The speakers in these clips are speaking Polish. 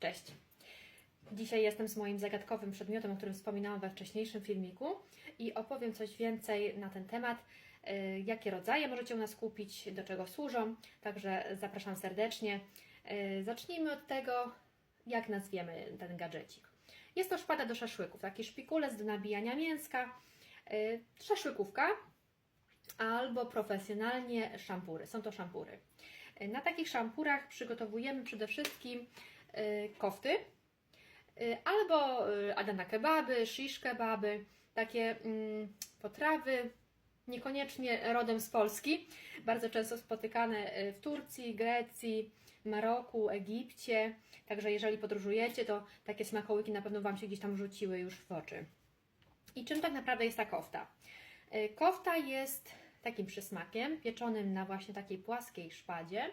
Cześć. Dzisiaj jestem z moim zagadkowym przedmiotem, o którym wspominałam we wcześniejszym filmiku i opowiem coś więcej na ten temat, y, jakie rodzaje możecie u nas kupić, do czego służą, także zapraszam serdecznie. Y, Zacznijmy od tego, jak nazwiemy ten gadżecik. Jest to szpada do szaszłyków, taki szpikulec do nabijania mięska, y, szaszłykówka albo profesjonalnie szampury. Są to szampury. Na takich szampurach przygotowujemy przede wszystkim kofty, y, albo y, adana kebaby, shish kebaby, takie mm, potrawy niekoniecznie rodem z Polski, bardzo często spotykane y, w Turcji, Grecji, Maroku, Egipcie. Także jeżeli podróżujecie, to takie smakołyki na pewno Wam się gdzieś tam rzuciły już w oczy. I czym tak naprawdę jest ta kofta? Y, Kofta jest takim przysmakiem pieczonym na właśnie takiej płaskiej szpadzie, y,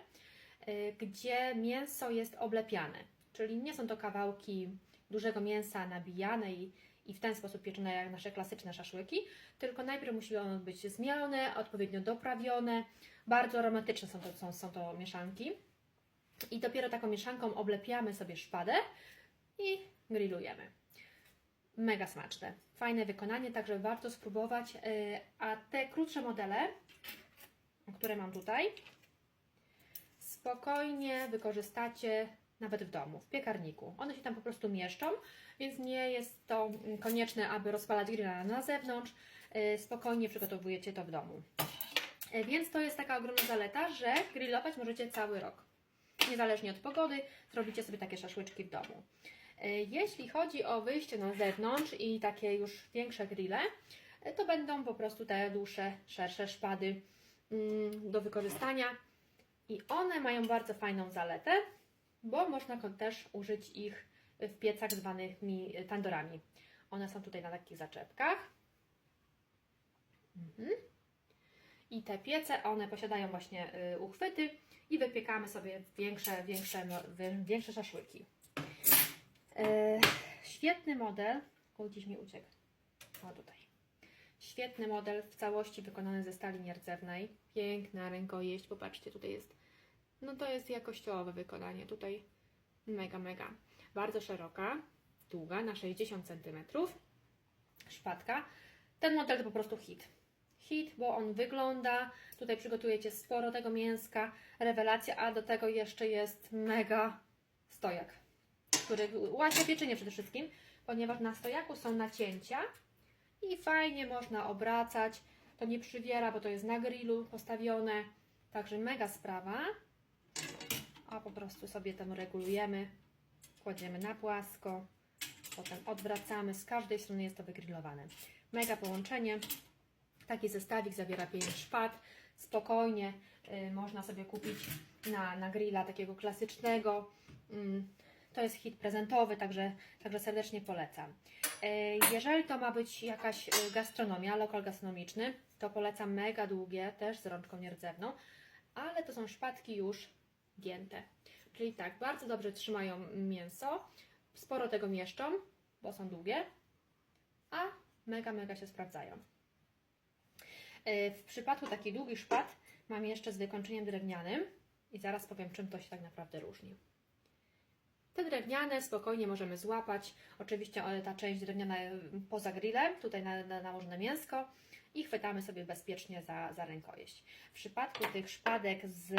gdzie mięso jest oblepiane, czyli nie są to kawałki dużego mięsa nabijane i, i w ten sposób pieczone jak nasze klasyczne szaszłyki, tylko najpierw musi ono być zmielone, odpowiednio doprawione, bardzo aromatyczne są to, są, są to mieszanki i dopiero taką mieszanką oblepiamy sobie szpadę i grillujemy. Mega smaczne. Fajne wykonanie, także warto spróbować. Yy, A te krótsze modele, które mam tutaj, spokojnie wykorzystacie nawet w domu, w piekarniku. One się tam po prostu mieszczą, więc nie jest to konieczne, aby rozpalać grilla na zewnątrz. Yy, Spokojnie przygotowujecie to w domu. Yy, Więc to jest taka ogromna zaleta, że grillować możecie cały rok. Niezależnie od pogody, zrobicie sobie takie szaszłyczki w domu. E, Jeśli chodzi o wyjście na zewnątrz i takie już większe grille, to będą po prostu te dłuższe, szersze szpady mm, do wykorzystania. I one mają bardzo fajną zaletę, bo można też użyć ich w piecach zwanymi tandorami. One są tutaj na takich zaczepkach. Mhm. I te piece, one posiadają właśnie y, uchwyty i wypiekamy sobie większe, większe, większe szaszłyki. E, świetny model. Gdzieś mi uciekł. O, tutaj. Świetny model w całości wykonany ze stali nierdzewnej. Piękna rękojeść. Popatrzcie, tutaj jest. No to jest jakościowe wykonanie. Tutaj mega, mega. Bardzo szeroka, długa, na 60 cm. Szpadka. Ten model to po prostu hit. Hit, bo on wygląda. Tutaj przygotujecie sporo tego mięska. Rewelacja, a do tego jeszcze jest mega stojak który ułatwia pieczenie przede wszystkim, ponieważ na stojaku są nacięcia i fajnie można obracać. To nie przywiera, bo to jest na grillu postawione. Także mega sprawa. A po prostu sobie tam regulujemy. Kładziemy na płasko. Potem odwracamy. Z każdej strony jest to wygrillowane. Mega połączenie. Taki zestawik zawiera 5 szpat. Spokojnie y, można sobie kupić na, na grilla takiego klasycznego. Mm, to jest hit prezentowy, także, także serdecznie polecam. E, Jeżeli to ma być jakaś e, gastronomia, lokal gastronomiczny, to polecam mega długie, też z rączką nierdzewną, ale to są szpadki już gięte. Czyli tak, bardzo dobrze trzymają mięso, sporo tego mieszczą, bo są długie, a mega, mega się sprawdzają. E, W przypadku takich długich szpad mam jeszcze z wykończeniem drewnianym i zaraz powiem, czym to się tak naprawdę różni. Te drewniane spokojnie możemy złapać. Oczywiście ale ta część drewniana e, poza grillem, tutaj na, na, nałożone mięsko i chwytamy sobie bezpiecznie za, za rękojeść. W przypadku tych szpadek z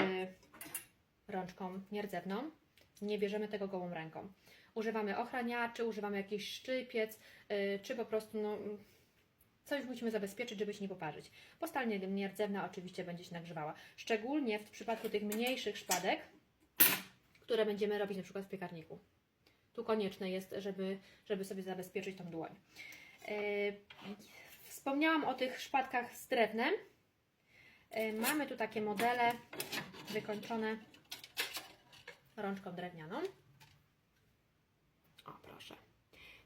rączką nierdzewną nie bierzemy tego gołą ręką. Używamy ochraniaczy, używamy jakiś szczypiec, yy, czy po prostu no, coś musimy zabezpieczyć, żeby się nie poparzyć. Bo stal nier- nierdzewna oczywiście będzie się nagrzewała. Szczególnie w przypadku tych mniejszych szpadek, które będziemy robić na przykład w piekarniku. Tu konieczne jest, żeby, żeby sobie zabezpieczyć tą dłoń. Yy, Wspomniałam o tych szpadkach z drewnem. Yy, Mamy tu takie modele wykończone rączką drewnianą. O, proszę.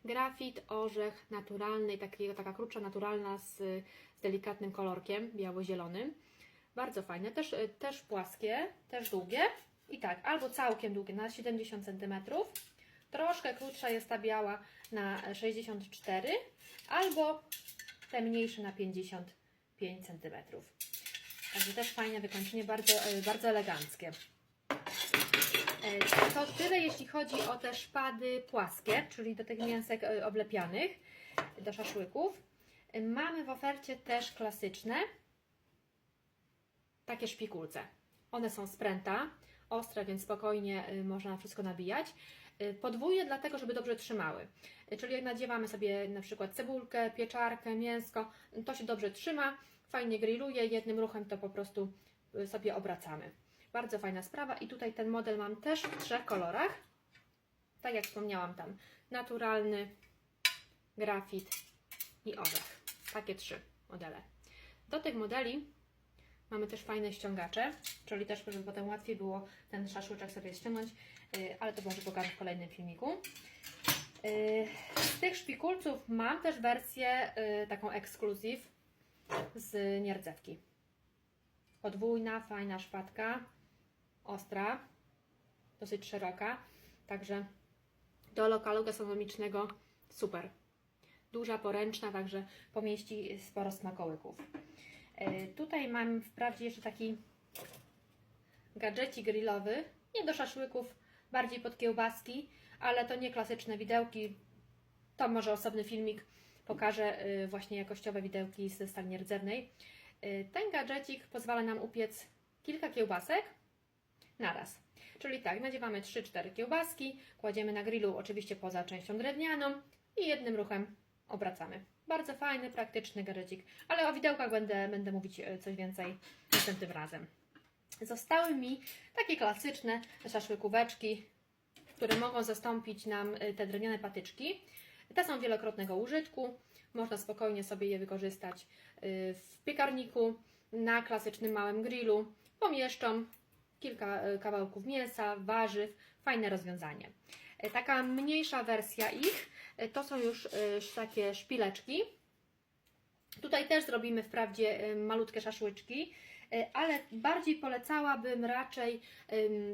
Grafit, orzech naturalny, taki, taka krótsza naturalna z, z delikatnym kolorkiem biało-zielonym. Bardzo fajne, też, też płaskie, też długie. I tak, albo całkiem długie na 70 cm, troszkę krótsza jest ta biała na 64 albo te mniejsze na 55 cm. Także też fajne wykończenie, bardzo, y, bardzo eleganckie. E, To tyle, jeśli chodzi o te szpady płaskie, czyli do tych mięsek e, oblepianych, do szaszłyków. E, Mamy w ofercie też klasyczne, takie szpikulce. One są z pręta, ostre, więc spokojnie y, można wszystko nabijać. Y, Podwójne dlatego, żeby dobrze trzymały. Y, Czyli jak nadziewamy sobie na przykład cebulkę, pieczarkę, mięsko, to się dobrze trzyma, fajnie grilluje, jednym ruchem to po prostu sobie obracamy. Bardzo fajna sprawa i tutaj ten model mam też w trzech kolorach. Tak jak wspomniałam tam, naturalny, grafit i orzech. Takie trzy modele. Do tych modeli Mamy też fajne ściągacze, czyli też, żeby potem łatwiej było ten szaszłyczek sobie ściągnąć, yy, ale to może pokażę w kolejnym filmiku. Yy, Z tych szpikulców mam też wersję yy, taką ekskluzyw z nierdzewki. Podwójna, fajna szpadka, ostra, dosyć szeroka, także do lokalu gastronomicznego super. Duża, poręczna, także pomieści sporo smakołyków. E, Tutaj mam wprawdzie jeszcze taki gadżecik grillowy, nie do szaszłyków, bardziej pod kiełbaski, ale to nie klasyczne widełki. To może osobny filmik pokażę y, właśnie jakościowe widełki ze stali nierdzewnej. Y, Ten gadżecik pozwala nam upiec kilka kiełbasek naraz. Czyli tak, nadziewamy 3-4 kiełbaski, kładziemy na grillu oczywiście poza częścią drewnianą i jednym ruchem obracamy. Bardzo fajny, praktyczny gadżecik, ale o widełkach będę, będę mówić e, coś więcej następnym razem. Zostały mi takie klasyczne szaszłykóweczki, które mogą zastąpić nam e, te drewniane patyczki. Te są wielokrotnego użytku, można spokojnie sobie je wykorzystać e, w piekarniku, na klasycznym małym grillu. Pomieszczą kilka kawałków mięsa, warzyw, fajne rozwiązanie. Taka mniejsza wersja ich to są już e, takie szpileczki. Tutaj też zrobimy wprawdzie e, malutkie szaszłyczki, e, ale bardziej polecałabym raczej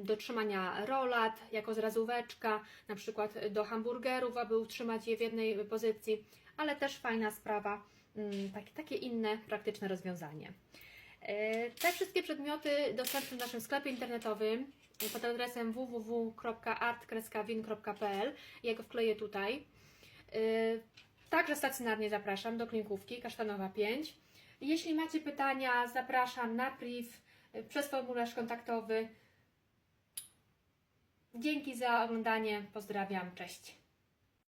do trzymania rolat, jako zrazóweczka, na przykład do hamburgerów, aby utrzymać je w jednej pozycji, ale też fajna sprawa, mm, takie, inne praktyczne rozwiązanie. E, Te wszystkie przedmioty dostępne w naszym sklepie internetowym pod adresem www.art-win.pl. Ja go wkleję tutaj. E, Także stacjonarnie zapraszam do klinkówki Kasztanowa 5. Jeśli macie pytania, zapraszam na priv e, przez formularz kontaktowy. Dzięki za oglądanie. Pozdrawiam. Cześć.